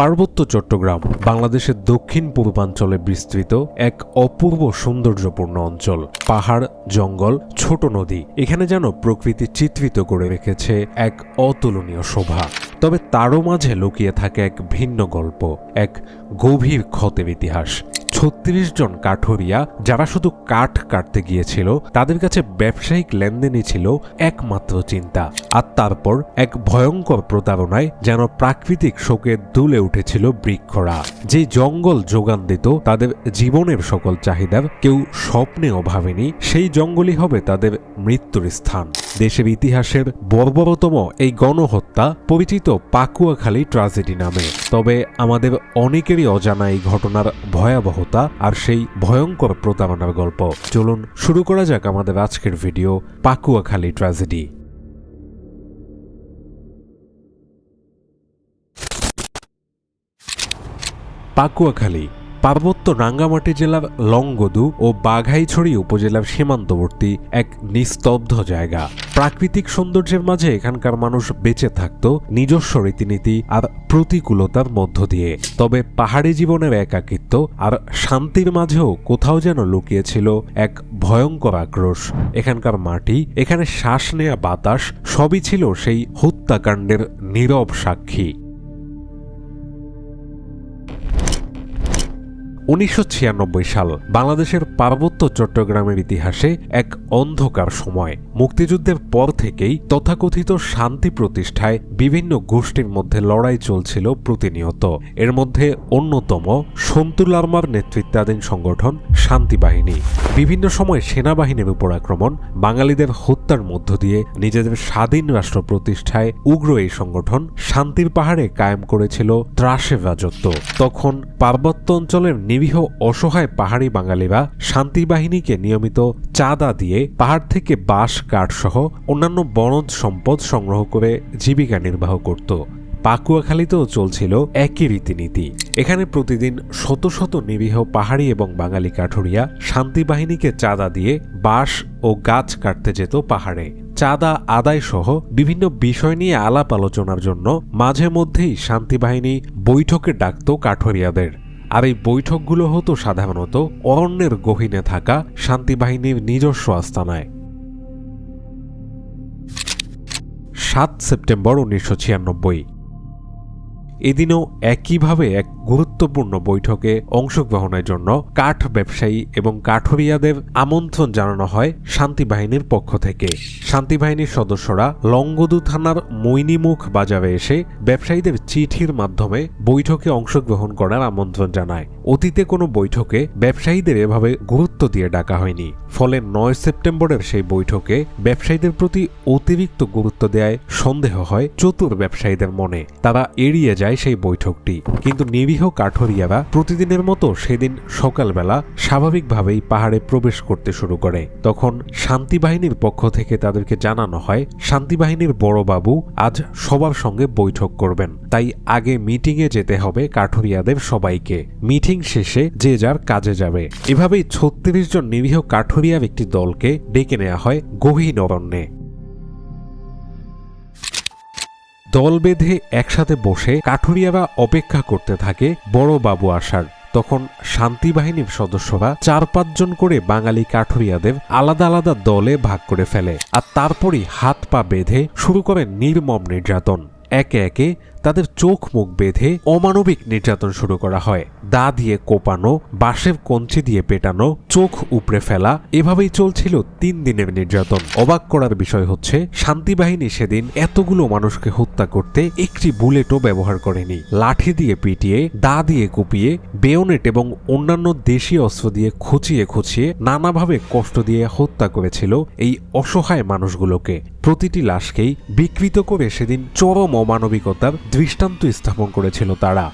পার্বত্য চট্টগ্রাম, বাংলাদেশের দক্ষিণ পূর্বাঞ্চলে বিস্তৃত এক অপূর্ব সৌন্দর্যপূর্ণ অঞ্চল। পাহাড়, জঙ্গল, ছোট নদী, এখানে যেন প্রকৃতি চিত্রিত করে রেখেছে এক অতুলনীয় শোভা। তবে তারও মাঝে লুকিয়ে থাকে এক ভিন্ন গল্প, এক গভীর ক্ষতের ইতিহাস। ছত্রিশ জন কাঠুরিয়া যারা শুধু কাঠ কাটতে গিয়েছিল, তাদের কাছে ব্যবসায়িক লেনদেনই ছিল একমাত্র চিন্তা। আর তারপর এক ভয়ঙ্কর প্রতারণায় যেন প্রাকৃতিক শোকে দুলে উঠেছিল বৃক্ষরা। যে জঙ্গল যোগান দিত, তাদের জীবনের সকল চাহিদার কেউ স্বপ্নেও ভাবেনি, সেই জঙ্গলই হবে তাদের মৃত্যুর স্থান। দেশের ইতিহাসের বর্বরতম এই গণহত্যা পরিচিত পাকুয়াখালী ট্রাজেডি নামে। তবে আমাদের অনেকেরই অজানা এই ঘটনার ভয়াবহতা আর সেই ভয়ঙ্কর প্রতারণার গল্প। চলুন শুরু করা যাক আমাদের আজকের ভিডিও, পাকুয়াখালী ট্র্যাজেডি। পাকুয়াখালী পার্বত্য রাঙ্গামাটি জেলার লংগদু ও বাঘাইছড়ি উপজেলার সীমান্তবর্তী এক নিস্তব্ধ জায়গা। প্রাকৃতিক সৌন্দর্যের মাঝে এখানকার মানুষ বেঁচে থাকত নিজস্ব রীতিনীতি আর প্রতিকূলতার মধ্য দিয়ে। তবে পাহাড়ি জীবনের একাকিত্ব আর শান্তির মাঝেও কোথাও যেন লুকিয়েছিল এক ভয়ঙ্কর আক্রোশ। এখানকার মাটি, এখানে শ্বাস নেয়া বাতাস, সবই ছিল সেই হত্যাকাণ্ডের নীরব সাক্ষী। উনিশশো ছিয়ানব্বই সাল বাংলাদেশের পার্বত্য চট্টগ্রামের ইতিহাসে এক অন্ধকার সময়। মুক্তিযুদ্ধের পর থেকেই তথাকথিত শান্তি প্রতিষ্ঠায় বিভিন্ন গোষ্ঠীর মধ্যে লড়াই চলছিল প্রতিনিয়ত। এর মধ্যে অন্যতম সন্তু লার্মার নেতৃত্বাধীন সংগঠন শান্তি বাহিনী। বিভিন্ন সময় সেনাবাহিনীর উপর আক্রমণ, বাঙালিদের হত্যার মধ্য দিয়ে নিজেদের স্বাধীন রাষ্ট্র প্রতিষ্ঠায় উগ্র এই সংগঠন শান্তির পাহাড়ে কায়েম করেছিল ত্রাসের রাজত্ব। তখন পার্বত্য অঞ্চলের নিরীহ অসহায় পাহাড়ি বাঙালিরা শান্তি বাহিনীকে নিয়মিত চাঁদা দিয়ে পাহাড় থেকে বাঁশ, কাঠ সহ অন্যান্য বনজ সম্পদ সংগ্রহ করে জীবিকা নির্বাহ করত। পাকুয়াখালীতেও চলছিল একই রীতিনীতি। এখানে প্রতিদিন শত শত নিরীহ পাহাড়ি এবং বাঙালি কাঠুরিয়া শান্তি বাহিনীকে চাঁদা দিয়ে বাঁশ ও গাছ কাটতে যেত পাহাড়ে। চাঁদা আদায় সহ বিভিন্ন বিষয় নিয়ে আলাপ আলোচনার জন্য মাঝে মধ্যেই শান্তি বাহিনী বৈঠকে ডাকত কাঠুরিয়াদের। আর এই বৈঠকগুলো হতো সাধারণত অরণ্যের গহীনে থাকা শান্তি বাহিনীর নিজস্ব আস্তানায়। সাত সেপ্টেম্বর উনিশশো ছিয়ানব্বই। এদিনও একইভাবে এক গুরুত্বপূর্ণ বৈঠকে অংশগ্রহণের জন্য কাঠ ব্যবসায়ী এবং কাঠুরিয়াদের আমন্ত্রণ জানানো হয় শান্তি বাহিনীর পক্ষ থেকে। শান্তি বাহিনীর সদস্যরা লঙ্গদু থানার মৈনিমুখ বাজারে এসে ব্যবসায়ীদের চিঠির মাধ্যমে বৈঠকে অংশগ্রহণ করার আমন্ত্রণ জানায়। অতীতে কোনো বৈঠকে ব্যবসায়ীদের এভাবে গুরুত্ব দিয়ে ডাকা হয়নি। ফলে নয় সেপ্টেম্বরের সেই বৈঠকে ব্যবসায়ীদের প্রতি অতিরিক্ত গুরুত্ব দেয় সন্দেহ হয় চতুর ব্যবসায়ীদের মনে। তারা এড়িয়ে যায় সেই বৈঠকটি। কিন্তু নিরীহ কাঠরিয়ারা প্রতিদিনের মতো সেদিন সকালবেলা স্বাভাবিকভাবেই পাহাড়ে প্রবেশ করতে শুরু করে। তখন শান্তি বাহিনীর পক্ষ থেকে তাদেরকে জানানো হয়, শান্তি বাহিনীর বড় বাবু আজ সবার সঙ্গে বৈঠক করবেন। তাই আগে মিটিংয়ে যেতে হবে কাঠুরিয়াদের সবাইকে। মিটিং শেষে যে যার কাজে যাবে। এভাবেই ছত্রিশ জন নিরীহ কাঠুরিয়ার একটি দলকে ডেকে নেওয়া হয় গহীন অরণ্যে। দল বেঁধে একসাথে বসে কাঠুরিয়ারা অপেক্ষা করতে থাকে বড় বাবু আসার তখন শান্তি বাহিনীর সদস্যরা চার পাঁচজন করে বাঙালি কাঠুরিয়াদের আলাদা আলাদা দলে ভাগ করে ফেলে আর তারপরই হাত পা বেঁধে শুরু করে নির্মম নির্যাতন। একে একে তাদের চোখ মুখ বেঁধে অমানবিক নির্যাতন শুরু করা হয়। দা দিয়ে কোপানো, বাঁশের কঞ্চি দিয়ে পেটানো, চোখ উপড়ে ফেলা, এভাবেই চলছিল তিন দিনের নির্যাতন। অবাক করার বিষয় হচ্ছে শান্তি বাহিনী সেদিন এতগুলো মানুষকে হত্যা করতে একটি বুলেটও ব্যবহার করেনি। লাঠি দিয়ে পিটিয়ে, দা দিয়ে কুপিয়ে, বেয়নেট এবং অন্যান্য দেশীয় অস্ত্র দিয়ে খুঁচিয়ে খুঁচিয়ে নানাভাবে কষ্ট দিয়ে হত্যা করেছিল এই অসহায় মানুষগুলোকে। প্রতিটি লাশকেই বিকৃত করে সেদিন চরম অমানবিকতার দৃষ্টান্ত স্থাপন করেছিল তারা।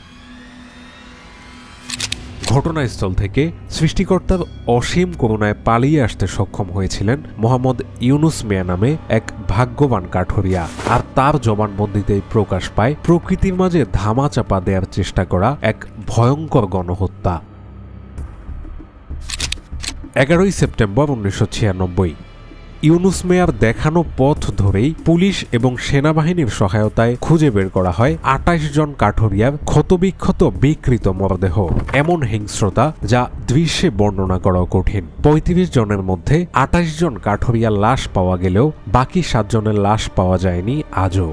ঘটনাস্থল থেকে সৃষ্টিকর্তার অসীম করুণায় পালিয়ে আসতে সক্ষম হয়েছিলেন মোহাম্মদ ইউনুস মিয়া নামে এক ভাগ্যবান কাঠুরিয়া। আর তার জবানবন্দিতেই প্রকাশ পায় প্রকৃতির মাঝে ধামা চাপা দেওয়ার চেষ্টা করা এক ভয়ঙ্কর গণহত্যা। এগারোই সেপ্টেম্বর উনিশশো ছিয়ানব্বই ইউনুস মেয়ার দেখানো পথ ধরেই পুলিশ এবং সেনাবাহিনীর সহায়তায় খুঁজে বের করা হয় আটাইশ জন কাঠুরিয়ার ক্ষতবিক্ষত বিকৃত মরদেহ। এমন হিংস্রতা যা দৃশ্যে বর্ণনা করাও কঠিন। পঁয়ত্রিশ জনের মধ্যে আটাইশ জন কাঠুরিয়ার লাশ পাওয়া গেলেও বাকি সাতজনের লাশ পাওয়া যায়নি আজও।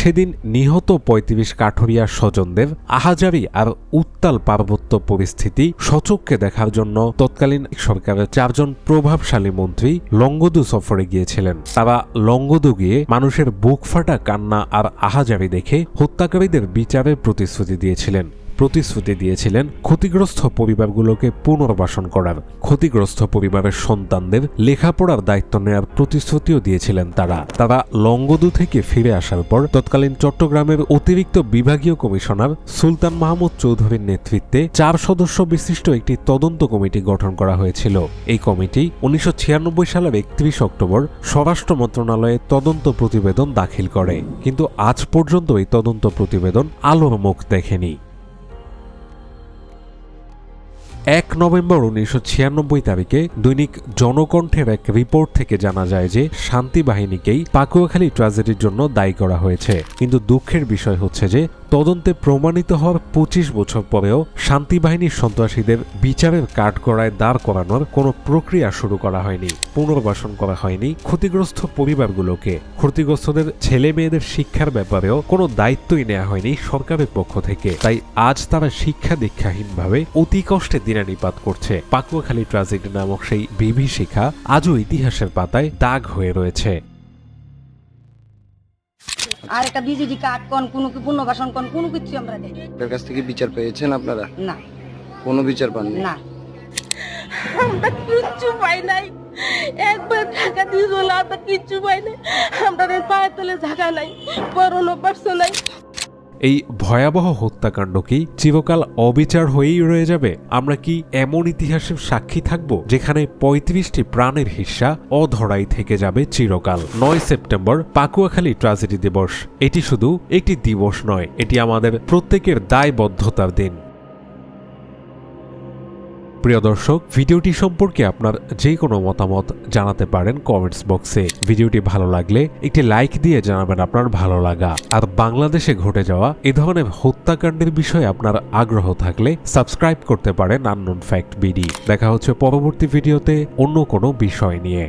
সেদিন নিহত পঁয়ত্রিশ কাঠুরিয়া স্বজনদের আহাজারি আর উত্তাল পার্বত্য পরিস্থিতি সচক্ষে দেখার জন্য তৎকালীন সরকারের চারজন প্রভাবশালী মন্ত্রী লঙ্গদু সফরে গিয়েছিলেন। তারা লঙ্গদু গিয়ে মানুষের বুক ফাটা কান্না আর আহাজারি দেখে হত্যাকারীদের বিচারের প্রতিশ্রুতি দিয়েছিলেন। প্রতিশ্রুতি দিয়েছিলেন ক্ষতিগ্রস্ত পরিবারগুলোকে পুনর্বাসন করার। ক্ষতিগ্রস্ত পরিবারের সন্তানদের লেখাপড়ার দায়িত্ব নেওয়ার প্রতিশ্রুতিও দিয়েছিলেন তারা। তারা লঙ্গদু থেকে ফিরে আসার পর তৎকালীন চট্টগ্রামের অতিরিক্ত বিভাগীয় কমিশনার সুলতান মাহমুদ চৌধুরীর নেতৃত্বে চার সদস্য বিশিষ্ট একটি তদন্ত কমিটি গঠন করা হয়েছিল। এই কমিটি উনিশশো ছিয়ানব্বই সালের একত্রিশ অক্টোবর স্বরাষ্ট্র মন্ত্রণালয়ে তদন্ত প্রতিবেদন দাখিল করে। কিন্তু আজ পর্যন্ত এই তদন্ত প্রতিবেদন আলোর মুখ দেখেনি। এক নভেম্বর উনিশশো ছিয়ানব্বই তারিখে দৈনিক জনকণ্ঠের এক রিপোর্ট থেকে জানা যায় যে শান্তি বাহিনীকেই পাকুয়াখালী ট্র্যাজেডির জন্য দায়ী করা হয়েছে। কিন্তু দুঃখের বিষয় হচ্ছে যে তদন্তে প্রমাণিত হওয়ার পঁচিশ বছর পরেও শান্তি বাহিনীর সন্ত্রাসীদের বিচারের কাঠগড়ায় দাঁড় করানোর কোনো প্রক্রিয়া শুরু করা হয়নি, পুনর্বাসন করা হয়নি ক্ষতিগ্রস্ত পরিবারগুলোকে। ক্ষতিগ্রস্তদের ছেলে মেয়েদের শিক্ষার ব্যাপারেও কোনো দায়িত্বই নেওয়া হয়নি সরকারের পক্ষ থেকে। তাই আজ তারা শিক্ষা দীক্ষাহীনভাবে অতি কষ্টে দিনানিপাত করছে। পাকুয়াখালী ট্রাজেডি নামক সেই বিভীষিকা আজও ইতিহাসের পাতায় দাগ হয়ে রয়েছে। আর একটা বিজেডি কার্ড কোন কোনো কি পুনর্বাসন কোন কোনো কিছু আমরা দেই এর কাছ থেকে বিচার পেয়েছেন আপনারা? না। কোনো বিচার পাননি? না। আমরা কিচ্ছু পাই নাই। একবার টাকা দিয়ে চলে আমরা কিচ্ছু পাই নাই। আমরা পায়ের তলে জায়গা নাই করোনা পারছ নাই। এই ভয়াবহ হত্যাকাণ্ড কি চিরকাল অবিচার হয়েই রয়ে যাবে। আমরা কি এমন ইতিহাসের সাক্ষী থাকব যেখানে পঁয়ত্রিশটি প্রাণের হিস্সা অধরাই থেকে যাবে চিরকাল? নয় সেপ্টেম্বর, পাকুয়াখালী ট্রাজেডি দিবস। এটি শুধু একটি দিবস নয়, এটি আমাদের প্রত্যেকের দায়বদ্ধতার দিন। প্রিয় দর্শক, ভিডিওটি সম্পর্কে আপনার যে কোনো মতামত জানাতে পারেন কমেন্টস বক্সে ভিডিওটি ভালো লাগলে একটি লাইক দিয়ে জানাবেন আপনার ভালো লাগা। আর বাংলাদেশে ঘটে যাওয়া এ ধরনের হত্যাকাণ্ডের বিষয়ে আপনার আগ্রহ থাকলে সাবস্ক্রাইব করতে পারেন আননোন ফ্যাক্ট বিডি দেখা হচ্ছে পরবর্তী ভিডিওতে অন্য কোনো বিষয় নিয়ে।